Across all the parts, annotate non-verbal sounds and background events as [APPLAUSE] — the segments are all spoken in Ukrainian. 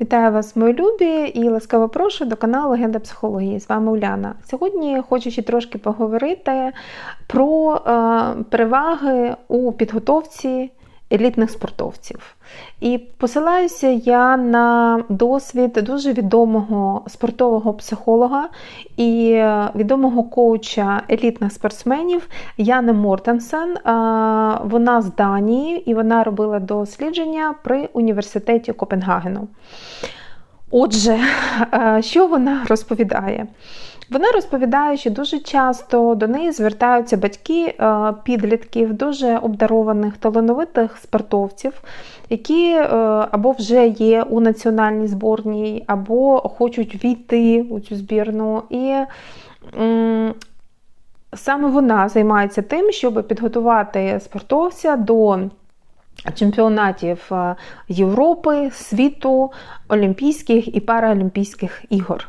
Вітаю вас, мої любі, і ласкаво прошу до каналу Легенда психології. З вами Уляна. Сьогодні хочу ще трошки поговорити про е, переваги у підготовці елітних спортовців. І посилаюся я на досвід дуже відомого спортового психолога і відомого коуча елітних спортсменів Яни Мортенсен. Вона з Данії і вона робила дослідження при університеті Копенгагену. Отже, [LAUGHS] що вона розповідає? Вона розповідає, що дуже часто до неї звертаються батьки е, підлітків, дуже обдарованих, талановитих спортовців, які е, або вже є у національній зборній, або хочуть війти у цю збірну. І саме вона займається тим, щоб підготувати спортовця до. Чемпіонатів е, Європи, світу, Олімпійських і Параолімпійських ігор.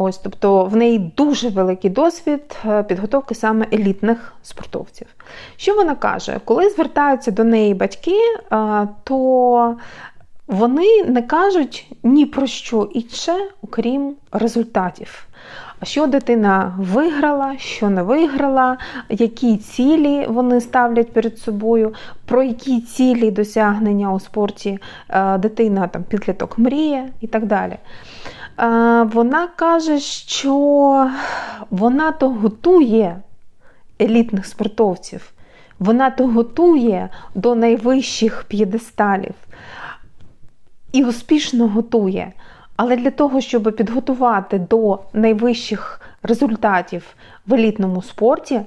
Ось, Тобто в неї дуже великий досвід е, підготовки саме елітних спортовців. Що вона каже? Коли звертаються до неї батьки, е, то вони не кажуть ні про що інше, окрім результатів. Що дитина виграла, що не виграла, які цілі вони ставлять перед собою, про які цілі досягнення у спорті е, дитина там підліток мріє і так далі. Вона каже, що вона то готує елітних спортовців, вона то готує до найвищих п'єдесталів і успішно готує. Але для того, щоб підготувати до найвищих результатів в елітному спорті,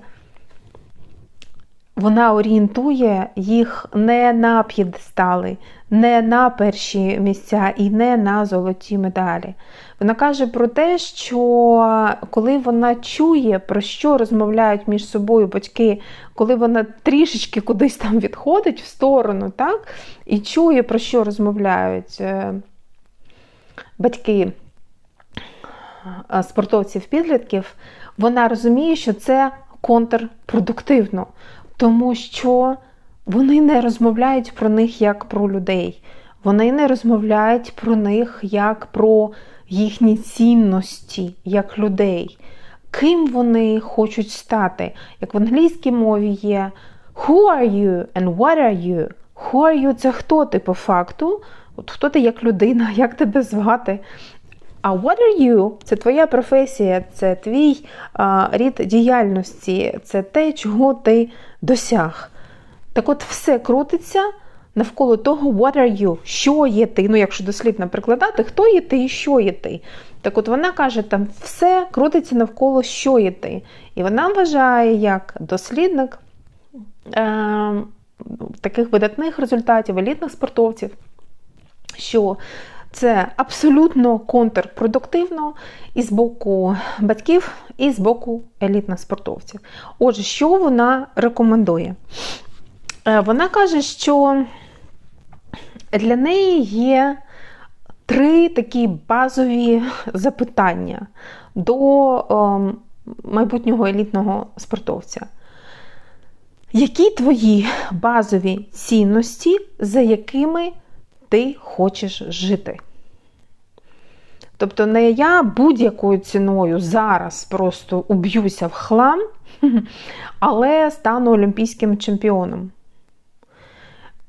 вона орієнтує їх не на п'єдестали, не на перші місця і не на золоті медалі. Вона каже про те, що коли вона чує, про що розмовляють між собою батьки, коли вона трішечки кудись там відходить в сторону, так, і чує, про що розмовляють е, батьки е, спортовців-підлітків, вона розуміє, що це контрпродуктивно тому що вони не розмовляють про них як про людей. Вони не розмовляють про них як про їхні цінності, як людей. Ким вони хочуть стати? Як в англійській мові є Who are you and what are you? Who are you – це хто ти по факту? От Хто ти як людина, як тебе звати? А what are you? Це твоя професія, це твій а, рід діяльності, це те, чого ти досяг. Так от все крутиться навколо того, what are you? Що є ти? Ну, якщо дослідно прикладати, хто є ти і що є ти. Так от вона каже, там все крутиться навколо що є ти. І вона вважає, як дослідник е, таких видатних результатів, елітних спортовців, що це абсолютно контрпродуктивно і з боку батьків, і з боку елітних спортовців. Отже, що вона рекомендує? Е, вона каже, що для неї є три такі базові запитання до ем, майбутнього елітного спортовця. Які твої базові цінності, за якими ти хочеш жити. Тобто, не я будь-якою ціною зараз просто уб'юся в хлам, [LAUGHS] але стану олімпійським чемпіоном.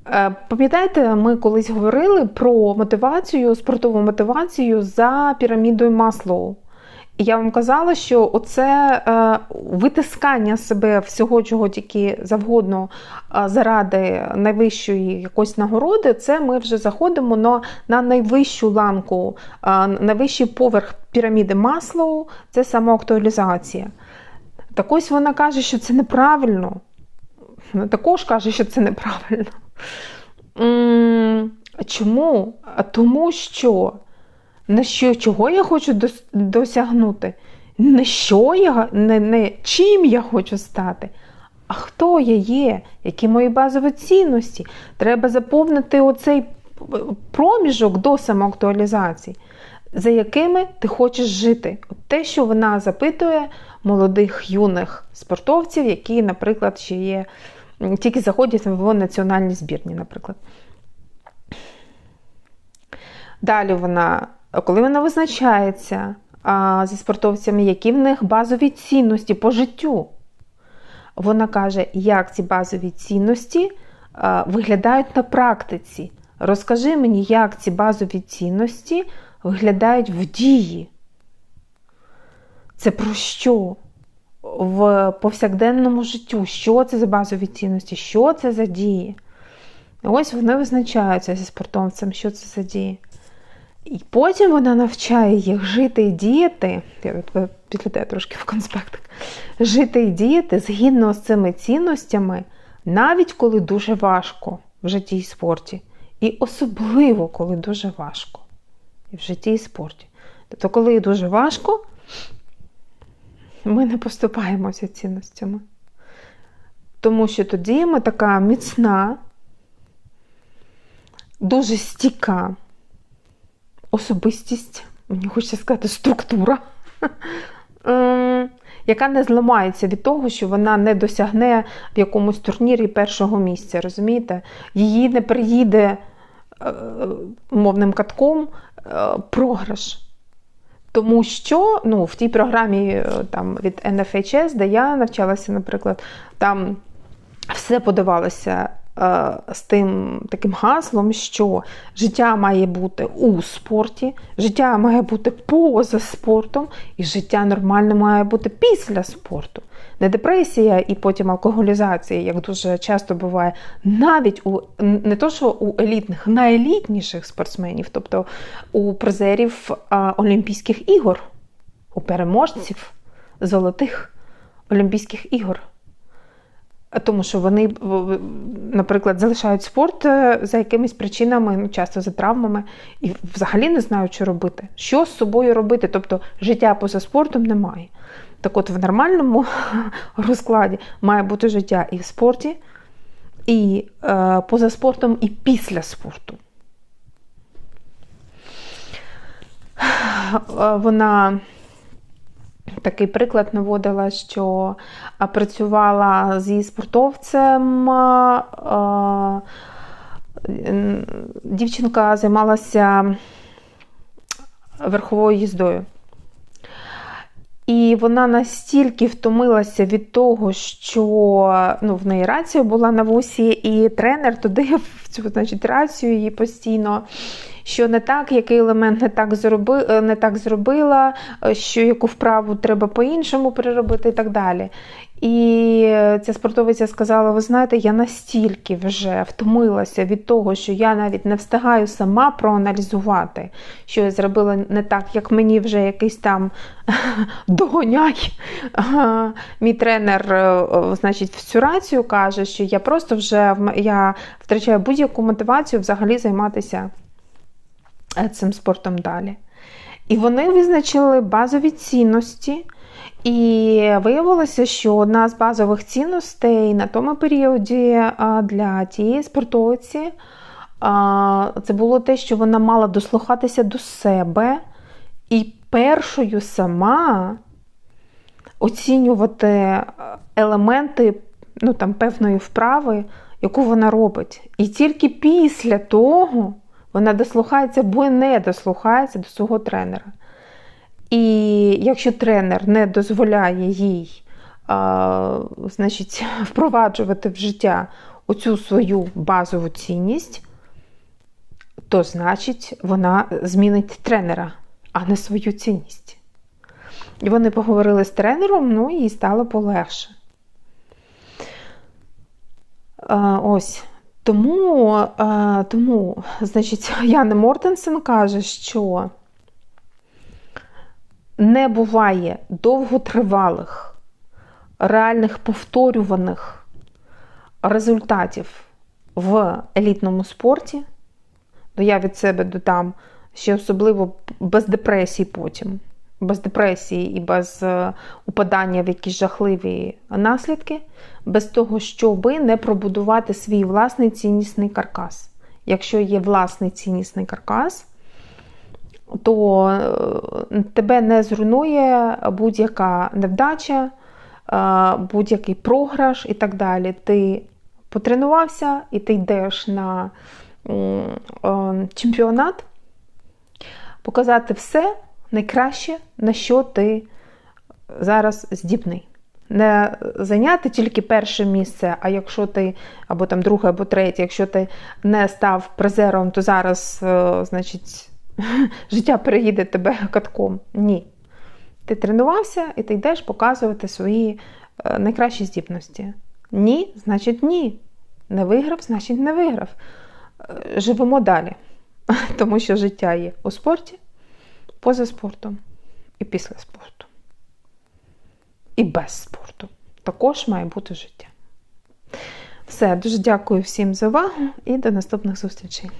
Е, пам'ятаєте, ми колись говорили про мотивацію, спортову мотивацію за пірамідою Маслоу. І я вам казала, що оце е, витискання себе всього, чого тільки завгодно е, заради найвищої якоїсь нагороди, це ми вже заходимо на на найвищу ланку, е, найвищий поверх піраміди Маслоу це самоактуалізація. Так ось вона каже, що це неправильно. Також каже, що це неправильно. Чому? Тому що на що, чого я хочу досягнути? Не що я, не, не чим я хочу стати, а хто я є, які мої базові цінності. Треба заповнити оцей проміжок до самоактуалізації, за якими ти хочеш жити. Те, що вона запитує молодих юних спортовців, які, наприклад, ще є, тільки заходять в національні збірні, наприклад. Далі вона, коли вона визначається а, зі спортовцями, які в них базові цінності по життю, вона каже, як ці базові цінності а, виглядають на практиці. Розкажи мені, як ці базові цінності виглядають в дії. Це про що? В повсякденному життю, що це за базові цінності, що це за дії. Ось вони визначаються зі спортовцем, що це за дії. І потім вона навчає їх жити і діяти, я підлітаю трошки в конспектик, жити і діяти згідно з цими цінностями, навіть коли дуже важко в житті і спорті. І особливо, коли дуже важко і в житті і спорті. Тобто, коли дуже важко, ми не поступаємося цінностями. Тому що тоді ми така міцна, дуже стійка особистість, мені хочеться сказати, структура, [LAUGHS] ем, яка не зламається від того, що вона не досягне в якомусь турнірі першого місця. Розумієте? Її не приїде е, мовним катком е, програш. Тому що ну, в тій програмі е, там, від NFHS, де я навчалася, наприклад, там все подавалося з тим таким гаслом, що життя має бути у спорті, життя має бути поза спортом, і життя нормальне має бути після спорту. Не депресія і потім алкоголізація, як дуже часто буває, навіть у не то, що у елітних, найелітніших спортсменів, тобто у призерів Олімпійських ігор, у переможців золотих Олімпійських ігор. Тому що вони, наприклад, залишають спорт е, за якимись причинами, ну, часто за травмами, і взагалі не знають, що робити. Що з собою робити? Тобто життя поза спортом немає. Так от в нормальному [LAUGHS] розкладі має бути життя і в спорті, і е, поза спортом, і після спорту. Е, вона Такий приклад наводила, що працювала зі спортовцем. Дівчинка займалася верховою їздою. І вона настільки втомилася від того, що ну, в неї рація була на вусі, і тренер туди [LAUGHS] в цю значить, рацію її постійно що не так, який елемент не так зроби, е, не так зробила, е, що яку вправу треба по-іншому переробити і так далі. І ця спортовиця сказала: ви знаєте, я настільки вже втомилася від того, що я навіть не встигаю сама проаналізувати, що я зробила не так, як мені вже якийсь там [LAUGHS] догоняй. Мій тренер, е, значить, в цю рацію каже, що я просто вже я втрачаю будь-яку мотивацію взагалі займатися цим спортом далі. І вони визначили базові цінності. І виявилося, що одна з базових цінностей на тому періоді для тієї спортовиці це було те, що вона мала дослухатися до себе і першою сама оцінювати елементи ну, там, певної вправи, яку вона робить. І тільки після того вона дослухається або не дослухається до свого тренера. І якщо тренер не дозволяє їй а, значить, [LAUGHS] впроваджувати в життя оцю свою базову цінність, то значить вона змінить тренера, а не свою цінність. І вони поговорили з тренером, ну і стало полегше. А, Ось. Тому, е, тому, значить, [LAUGHS] Яна Мортенсен каже, що не буває довготривалих, реальних повторюваних результатів в елітному спорті. Ну, я від себе додам ще особливо без депресії потім без депресії і без е, упадання в якісь жахливі наслідки, без того, щоби не пробудувати свій власний ціннісний каркас. Якщо є власний ціннісний каркас, то е, тебе не зруйнує будь-яка невдача, е, будь-який програш і так далі. Ти потренувався і ти йдеш на чемпіонат показати все найкраще, на що ти зараз здібний. Не зайняти тільки перше місце, а якщо ти або там друге, або третє, якщо ти не став призером, то зараз, е, значить, [LAUGHS] життя переїде тебе катком. Ні. Ти тренувався і ти йдеш показувати свої е, найкращі здібності. Ні, значить ні. Не виграв, значить не виграв. Е, живемо далі, [LAUGHS] тому що життя є у спорті, поза спортом і після спорту. І без спорту. Також має бути життя. Все, дуже дякую всім за увагу і до наступних зустрічей.